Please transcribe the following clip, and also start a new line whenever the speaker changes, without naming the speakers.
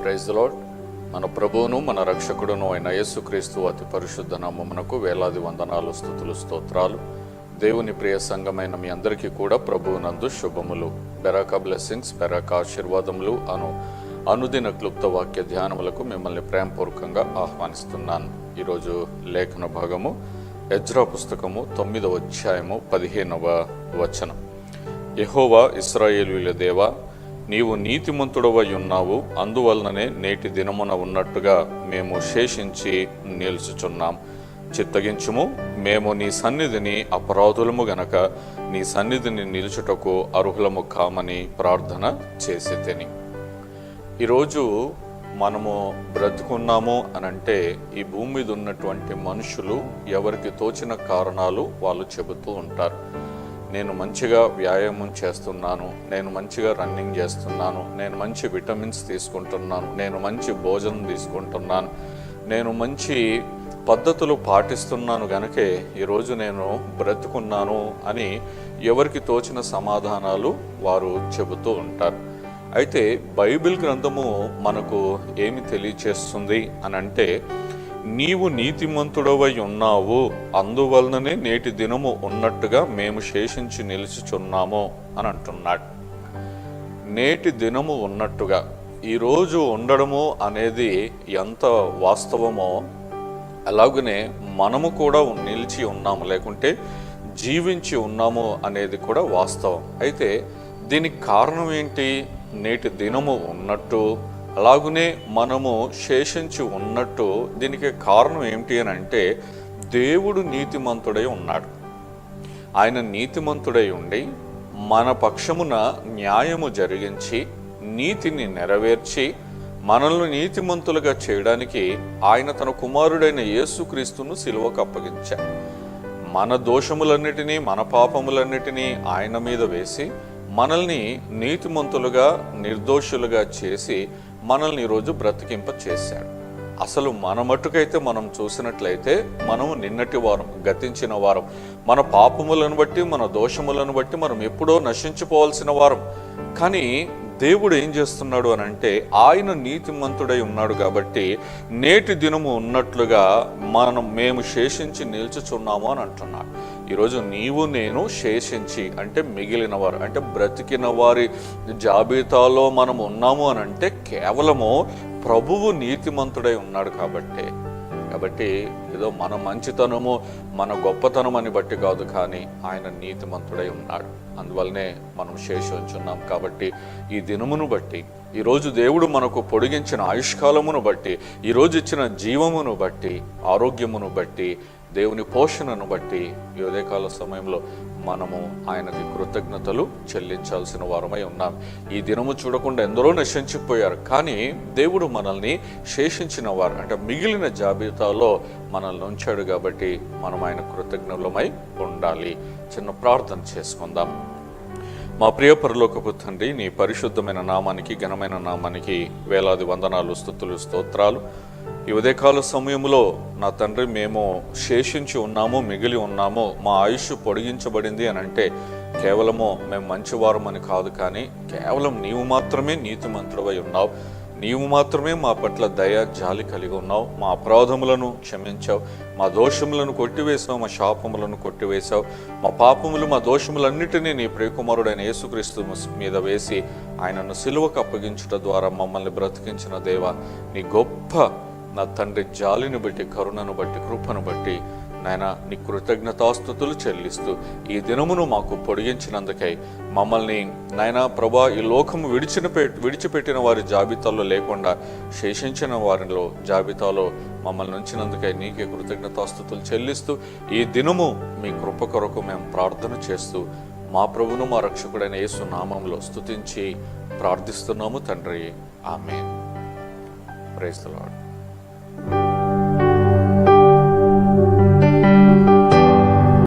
Praise lord మన ప్రభువును మన రక్షకుడును అయిన యేసుక్రీస్తు అతి పరిశుద్ధ నామమునకు వేలాది వందనాలు స్థుతులు స్తోత్రాలు. దేవుని ప్రియ సంఘమైన మీ అందరికీ కూడా ప్రభువునందు శుభములు. బెరాక బ్లెస్సింగ్స్ బెరాక ఆశీర్వాదములు అను అనుదిన క్లుప్త వాక్య ధ్యానములకు మిమ్మల్ని ప్రేమపూర్వకంగా ఆహ్వానిస్తున్నాను. ఈరోజు లేఖన భాగము ఎజ్రా పుస్తకము తొమ్మిదవ అధ్యాయము పదిహేనవ వచనం. యహోవా ఇస్రాయేలుల దేవా నీవు నీతిమంతుడవై ఉన్నావు అందువలననే నేటి దినమున ఉన్నట్టుగా మేము శేషించి నిలుచుచున్నాం. చిత్తగించుము మేము నీ సన్నిధిని అపరాధులము గనక నీ సన్నిధిని నిలుచుటకు అర్హులము కామని ప్రార్థన చేసి తిని. ఈరోజు మనము బ్రతుకున్నాము అనంటే ఈ భూమి మీద ఉన్నటువంటి మనుషులు ఎవరికి తోచిన కారణాలు వాళ్ళు చెబుతూ ఉంటారు. నేను మంచిగా వ్యాయామం చేస్తున్నాను నేను మంచిగా రన్నింగ్ చేస్తున్నాను నేను మంచి విటమిన్స్ తీసుకుంటున్నాను నేను మంచి భోజనం తీసుకుంటున్నాను నేను మంచి పద్ధతులు పాటిస్తున్నాను గనకే ఈరోజు నేను బ్రతుకున్నాను అని ఎవరికి తోచిన సమాధానాలు వారు చెబుతూ ఉంటారు. అయితే బైబిల్ గ్రంథము మనకు ఏమి తెలియచేస్తుంది అని అంటే నీవు నీతిమంతుడవై ఉన్నావు. అందువలననే నేటి దినము ఉన్నట్టుగా మేము శేషించి నిలుచుచున్నాము అని అంటున్నాడు. నేటి దినము ఉన్నట్టుగా ఈరోజు ఉండడము అనేది ఎంత వాస్తవమో అలాగనే మనము కూడా నిలిచి ఉన్నాము లేకుంటే జీవించి ఉన్నాము అనేది కూడా వాస్తవం. అయితే దీనికి కారణం ఏంటి? నేటి దినము ఉన్నట్టు అలాగునే మనము శేషించి ఉన్నట్టు దీనికి కారణం ఏమిటి అని అంటే దేవుడు నీతిమంతుడై ఉన్నాడు. ఆయన నీతిమంతుడై ఉండి మన పక్షమున న్యాయము జరిగించి నీతిని నెరవేర్చి మనల్ని నీతిమంతులుగా చేయడానికి ఆయన తన కుమారుడైన యేసుక్రీస్తును సిలువకు అప్పగించాడు. మన దోషములన్నిటినీ మన పాపములన్నిటినీ ఆయన మీద వేసి మనల్ని నీతిమంతులుగా నిర్దోషులుగా చేసి మనల్ని ఈరోజు బ్రతికింప చేశాడు అసలు మన మట్టుకైతే మనం చూసినట్లయితే మనము నిన్నటి వారం గతించిన వారం మన పాపములను బట్టి మన దోషములను బట్టి మనం ఎప్పుడో నశించిపోవాల్సిన వారం. కానీ దేవుడు ఏం చేస్తున్నాడు అని అంటే ఆయన నీతిమంతుడై ఉన్నాడు కాబట్టి నేటి దినము ఉన్నట్లుగా మనం మేము శేషించి నిల్చుచున్నాము అని అంటున్నాడు. ఈరోజు నీవు నేను శేషించి అంటే మిగిలిన వారు అంటే బ్రతికిన వారి జాబితాలో మనం ఉన్నాము అని అంటే కేవలము ప్రభువు నీతిమంతుడై ఉన్నాడు కాబట్టి. కాబట్టి ఏదో మన మంచితనము మన గొప్పతనం అని బట్టి కాదు కానీ ఆయన నీతిమంతుడై ఉన్నాడు. అందువల్లనే మనం శేషించున్నాం కాబట్టి ఈ దినమును బట్టి ఈరోజు దేవుడు మనకు పొడిగించిన ఆయుష్కాలమును బట్టి ఈరోజు ఇచ్చిన జీవమును బట్టి ఆరోగ్యమును బట్టి దేవుని పోషణను బట్టి ఈ ఉదయకాల సమయంలో మనము ఆయనకి కృతజ్ఞతలు చెల్లించాల్సిన వారమై ఉన్నాం. ఈ దినము చూడకుండా ఎందరో నశించిపోయారు. కానీ దేవుడు మనల్ని శేషించిన వారు అంటే మిగిలిన జాబితాలో మనల్ని ఉంచాడు కాబట్టి మనం ఆయన కృతజ్ఞులమై ఉండాలి. చిన్న ప్రార్థన చేసుకుందాం. మా ప్రియ పరలోకపు తండ్రి నీ పరిశుద్ధమైన నామానికి ఘనమైన నామానికి వేలాది వందనాలు స్థుతులు స్తోత్రాలు. ఈ ఉదయకాల సమయంలో నా తండ్రి మేము శేషించి ఉన్నాము మిగిలి ఉన్నాము మా ఆయుష్ పొడిగించబడింది అని అంటే కేవలము మేము మంచివారమని కాదు కానీ కేవలం నీవు మాత్రమే నీతిమంతుడవై ఉన్నావు. నీవు మాత్రమే మా పట్ల దయ జాలి కలిగి ఉన్నావు. మా అపరాధములను క్షమించావు. మా దోషములను కొట్టివేసావు. మా శాపములను కొట్టివేశావు మా పాపములు మా దోషములన్నిటినీ నీ ప్రియకుమారుడైన యేసుక్రీస్తు మీద వేసి ఆయనను సిలువకు అప్పగించుట ద్వారా మమ్మల్ని బ్రతికించిన దేవ నీ గొప్ప నా తండ్రి జాలిని బట్టి కరుణను బట్టి కృపను బట్టి నాయన నీ కృతజ్ఞతాస్థుతులు చెల్లిస్తూ ఈ దినమును మాకు పొడిగించినందుకై మమ్మల్ని నాయన ప్రభా ఈ లోకము విడిచిన విడిచిపెట్టిన వారి జాబితాలో లేకుండా శేషించిన వారిలో జాబితాలో మమ్మల్ని ఉంచినందుకై నీకే కృతజ్ఞతాస్థుతులు చెల్లిస్తూ ఈ దినము మీ కృప కొరకు మేము ప్రార్థన చేస్తూ మా ప్రభును మా రక్షకుడైన యేసు నామంలో స్తుతించి ప్రార్థిస్తున్నాము తండ్రి. ఆమె ప్రైజ్